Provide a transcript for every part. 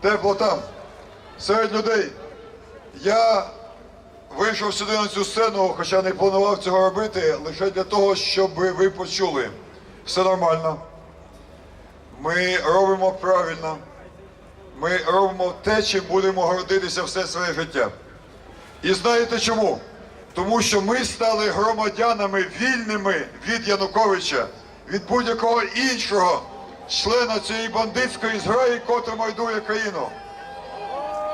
тепло там, серед людей. Я вийшов сюди на цю сцену, хоча не планував цього робити, лише для того, щоб ви почули. Все нормально. Ми робимо правильно. Ми робимо те, чим будемо гордитися все своє життя. І знаєте чому? Тому що ми стали громадянами вільними від Януковича, від будь-якого іншого члена цієї бандитської зграї, котра майдує країну.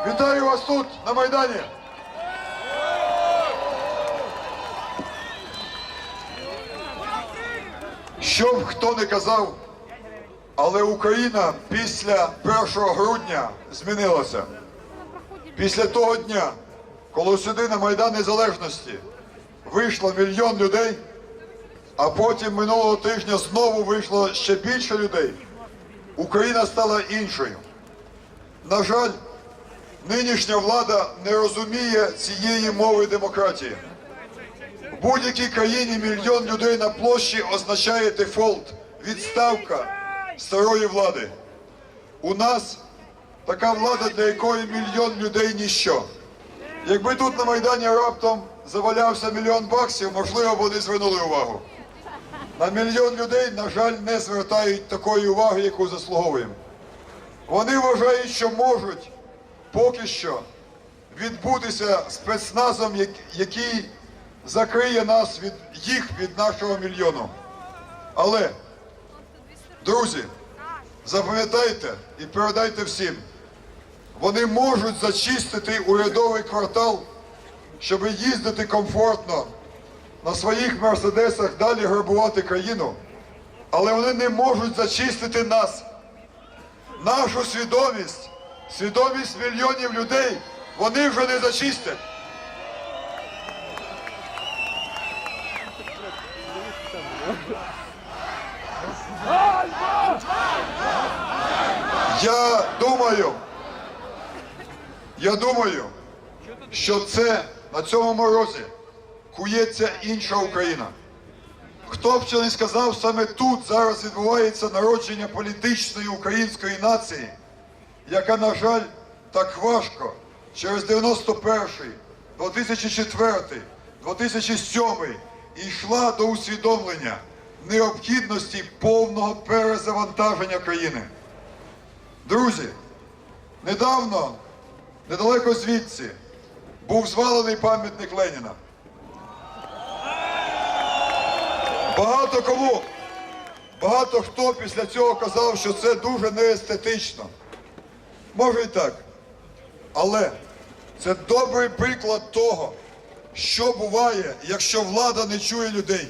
Вітаю вас тут, на Майдані! Що б хто не казав, але Україна після 1 грудня змінилася. Після того дня, коли сюди на Майдан Незалежності вийшло мільйон людей, а потім минулого тижня знову вийшло ще більше людей, Україна стала іншою. На жаль, нинішня влада не розуміє цієї мови демократії. В будь-якій країні мільйон людей на площі означає дефолт, відставка старої влади. У нас така влада, для якої мільйон людей ніщо. Якби тут на Майдані раптом завалявся мільйон баксів, можливо, вони звернули увагу. На мільйон людей, на жаль, не звертають такої уваги, яку заслуговуємо. Вони вважають, що можуть поки що відбутися спецназом, який закриє нас від їх від нашого мільйону. Але, друзі, запам'ятайте і передайте всім, вони можуть зачистити урядовий квартал, щоб їздити комфортно на своїх мерседесах далі грабувати країну, але вони не можуть зачистити нас. Нашу свідомість, свідомість мільйонів людей, вони вже не зачистять. Я думаю, я думаю, що це на цьому морозі кується інша Україна. Хто б що не сказав, саме тут зараз відбувається народження політичної української нації, яка, на жаль, так важко через 91-й, 2004, 2007 йшла до усвідомлення необхідності повного перезавантаження країни. Друзі, недавно, недалеко звідси, був звалений пам'ятник Леніна. Багато кому, багато хто після цього казав, що це дуже неестетично. Може і так. Але це добрий приклад того, що буває, якщо влада не чує людей.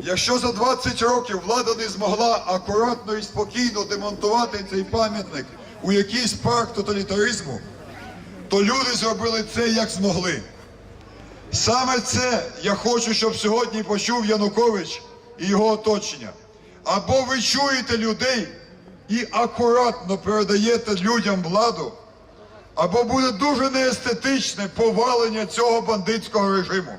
Якщо за 20 років влада не змогла акуратно і спокійно демонтувати цей пам'ятник у якийсь парк тоталітаризму, то люди зробили це як змогли. Саме це я хочу, щоб сьогодні почув Янукович і його оточення. Або ви чуєте людей і акуратно передаєте людям владу, або буде дуже неестетичне повалення цього бандитського режиму.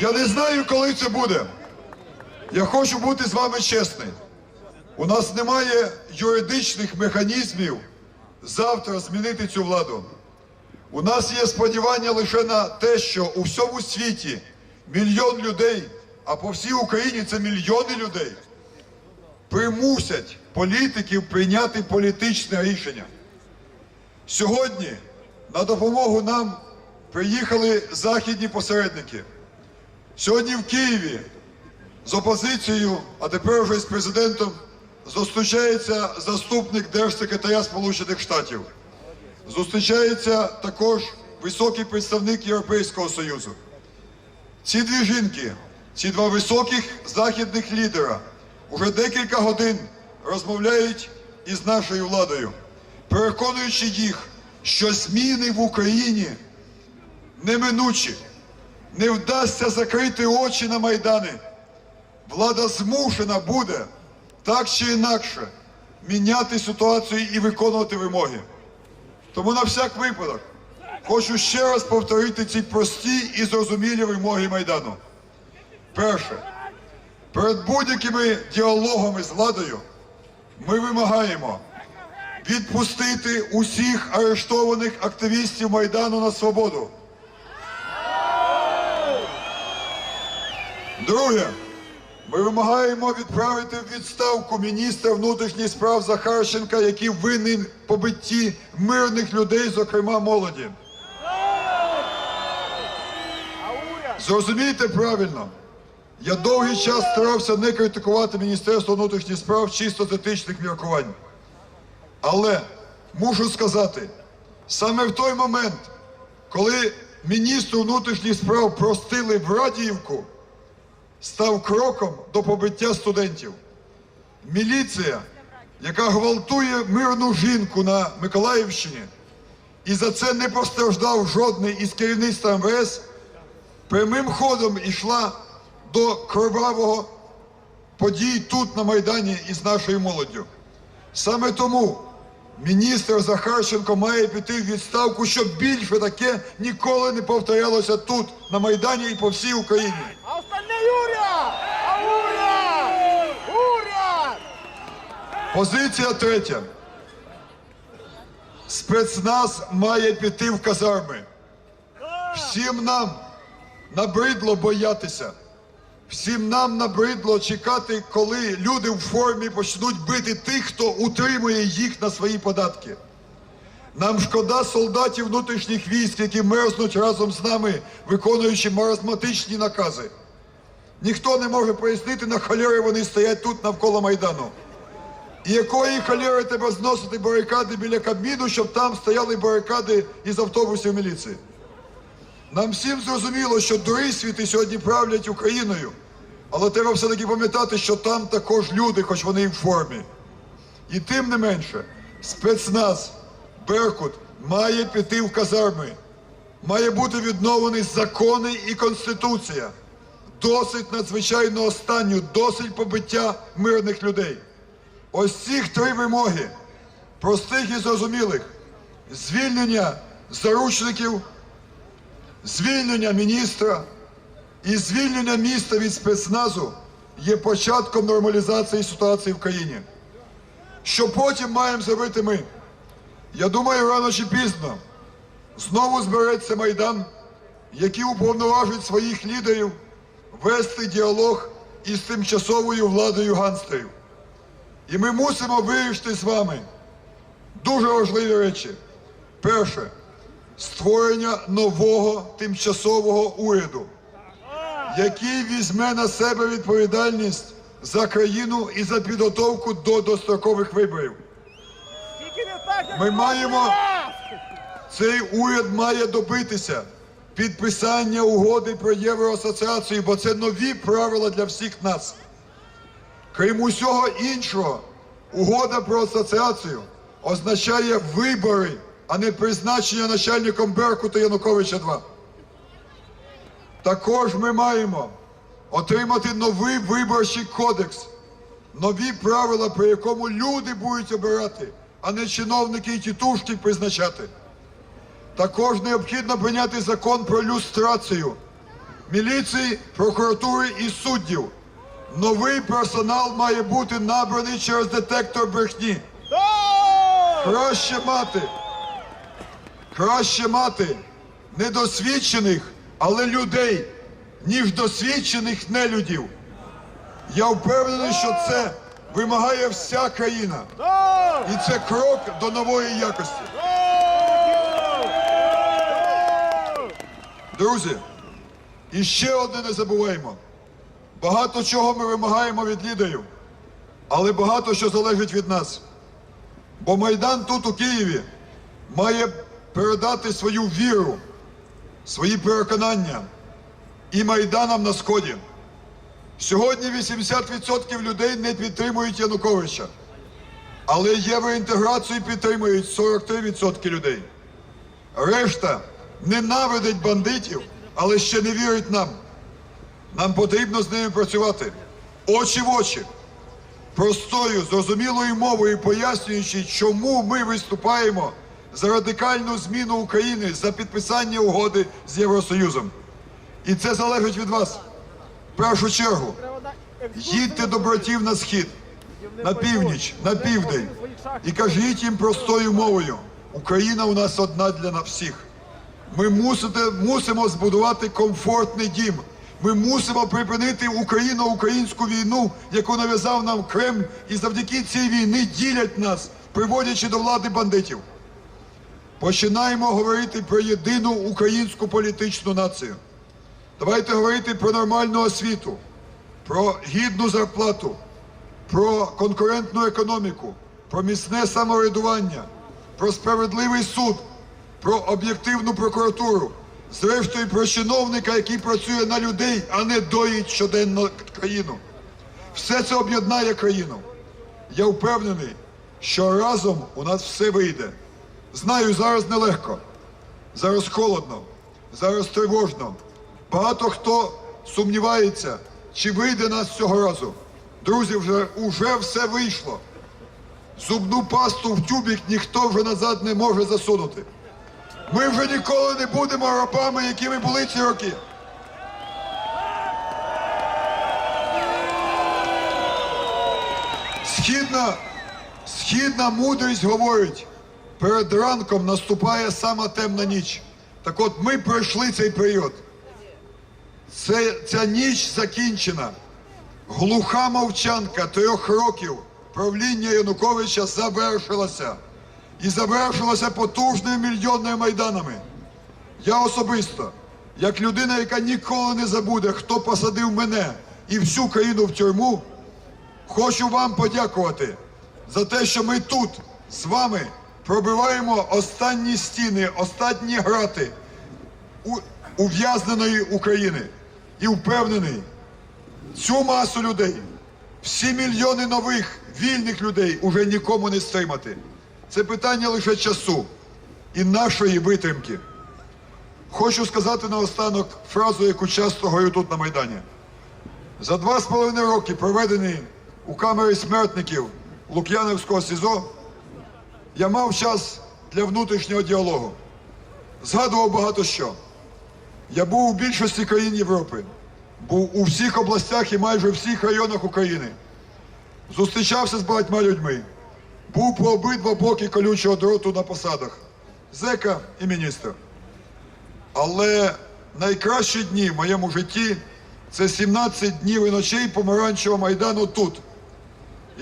Я не знаю, коли це буде. Я хочу бути з вами чесний. У нас немає юридичних механізмів завтра змінити цю владу. У нас є сподівання лише на те, що у всьому світі мільйон людей, а по всій Україні це мільйони людей, примусять політиків прийняти політичне рішення. Сьогодні на допомогу нам приїхали західні посередники. Сьогодні в Києві з опозицією, а тепер вже з президентом, зустрічається заступник держсекретаря Сполучених Штатів. Зустрічається також високий представник Європейського Союзу. Ці дві жінки, ці два високих західних лідера уже декілька годин розмовляють із нашою владою, переконуючи їх, що зміни в Україні неминучі, не вдасться закрити очі на майдани. Влада змушена буде так чи інакше міняти ситуацію і виконувати вимоги. Тому на всяк випадок хочу ще раз повторити ці прості і зрозумілі вимоги Майдану. Перше, Перед будь-якими діалогами з владою ми вимагаємо відпустити усіх арештованих активістів Майдану на свободу. Друге, ми вимагаємо відправити в відставку міністра внутрішніх справ Захарченка, який винен побитті мирних людей, зокрема молоді. Зрозумійте правильно, я довгий час старався не критикувати Міністерство внутрішніх справ чисто з етичних міркувань. Але мушу сказати, саме в той момент, коли міністру внутрішніх справ простили в Радіївку, став кроком до побиття студентів. Міліція, яка гвалтує мирну жінку на Миколаївщині, і за це не постраждав жодний із керівництва МВС, прямим ходом йшла до кровавого подій тут на Майдані із нашою молоддю. Саме тому міністр Захарченко має піти в відставку, щоб більше таке ніколи не повторялося тут, на Майдані і по всій Україні. Уряд! А! Уряд! Позиція третя. Спецназ має піти в казарми. Всім нам набридло боятися. Всім нам набридло чекати, коли люди в формі почнуть бити тих, хто утримує їх на свої податки. Нам шкода солдатів внутрішніх військ, які мерзнуть разом з нами, виконуючи маразматичні накази. Ніхто не може пояснити, на холєри вони стоять тут навколо Майдану. І якої холєри треба зносити барикади біля Кабміну, щоб там стояли барикади із автобусів міліції? Нам всім зрозуміло, що дурисвіти сьогодні правлять Україною, але треба все-таки пам'ятати, що там також люди, хоч вони і в формі. І тим не менше, спецназ, Беркут має піти в казарми, має бути відновлені закони і конституція. Досить надзвичайно останню, досить побиття мирних людей. Ось цих три вимоги, простих і зрозумілих: звільнення заручників, звільнення міністра і звільнення міста від спецназу є початком нормалізації ситуації в країні. Що потім маємо зробити ми? Я думаю, рано чи пізно знову збереться Майдан, який уповноважить своїх лідерів вести діалог із тимчасовою владою ганстерів. І ми мусимо вирішити з вами дуже важливі речі. Перше створення нового тимчасового уряду, який візьме на себе відповідальність за країну і за підготовку до дострокових виборів. Ми маємо- Цей уряд має добитися підписання угоди про євроасоціацію, бо це нові правила для всіх нас. Крім усього іншого, угода про асоціацію означає вибори, а не призначення начальником Беркута Януковича 2. Також ми маємо отримати новий виборчий кодекс, нові правила, при якому люди будуть обирати, а не чиновники і тітушки призначати. Також необхідно прийняти закон про люстрацію міліції, прокуратури і суддів. Новий персонал має бути набраний через детектор брехні. Краще мати, краще мати недосвідчених, але людей, ніж досвідчених нелюдів. Я впевнений, що це вимагає вся країна. І це крок до нової якості. Друзі, і ще одне не забуваємо. Багато чого ми вимагаємо від лідерів, але багато що залежить від нас. Бо Майдан тут, у Києві, має передати свою віру, свої переконання і Майданам на Сході. Сьогодні 80% людей не підтримують Януковича, але євроінтеграцію підтримують 43% людей. Решта ненавидить бандитів, але ще не вірить нам. Нам потрібно з ними працювати очі в очі, простою, зрозумілою мовою, пояснюючи, чому ми виступаємо за радикальну зміну України за підписання угоди з Євросоюзом. І це залежить від вас. В першу чергу, Їдьте до братів на схід, на північ, на південь і кажіть їм простою мовою. Україна у нас одна для всіх. Ми мусите, мусимо збудувати комфортний дім. Ми мусимо припинити Україно-українську війну, яку нав'язав нам Кремль, і завдяки цій війні ділять нас, приводячи до влади бандитів. Починаємо говорити про єдину українську політичну націю. Давайте говорити про нормальну освіту, про гідну зарплату, про конкурентну економіку, про міцне самоврядування, про справедливий суд, про об'єктивну прокуратуру, зрештою про чиновника, який працює на людей, а не доїть щоденно країну. Все це об'єднає країну. Я впевнений, що разом у нас все вийде. Знаю, зараз нелегко, зараз холодно, зараз тривожно. Багато хто сумнівається, чи вийде нас цього разу. Друзі, вже, вже все вийшло. Зубну пасту в тюбік ніхто вже назад не може засунути. Ми вже ніколи не будемо рабами, якими були ці роки. Східна, східна мудрість говорить, перед ранком наступає сама темна ніч. Так от ми пройшли цей період. Це, ця ніч закінчена. Глуха мовчанка трьох років правління Януковича завершилася. І завершилася потужними мільйонними майданами. Я особисто, як людина, яка ніколи не забуде, хто посадив мене і всю країну в тюрму, хочу вам подякувати за те, що ми тут з вами пробиваємо останні стіни, останні грати ув'язненої України. І впевнений, цю масу людей, всі мільйони нових вільних людей уже нікому не стримати. Це питання лише часу і нашої витримки. Хочу сказати наостанок фразу, яку часто говорю тут на Майдані. За два з половиною роки, проведені у камері смертників Лук'янівського СІЗО, я мав час для внутрішнього діалогу. Згадував багато що. Я був у більшості країн Європи, був у всіх областях і майже всіх районах України. Зустрічався з багатьма людьми, був по обидва боки колючого дроту на посадах зека і міністра. Але найкращі дні в моєму житті це 17 днів і ночей помаранчевого майдану тут.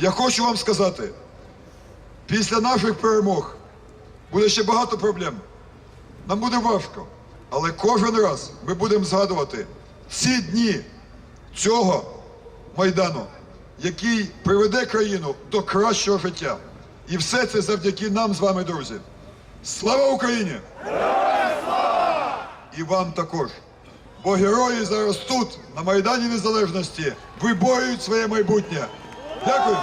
Я хочу вам сказати, після наших перемог буде ще багато проблем. Нам буде важко, але кожен раз ми будемо згадувати ці дні цього майдану, який приведе країну до кращого життя. І все це завдяки нам з вами, друзі. Слава Україні! І вам також. Бо герої зараз тут, на Майдані Незалежності, виборюють своє майбутнє. Дякую.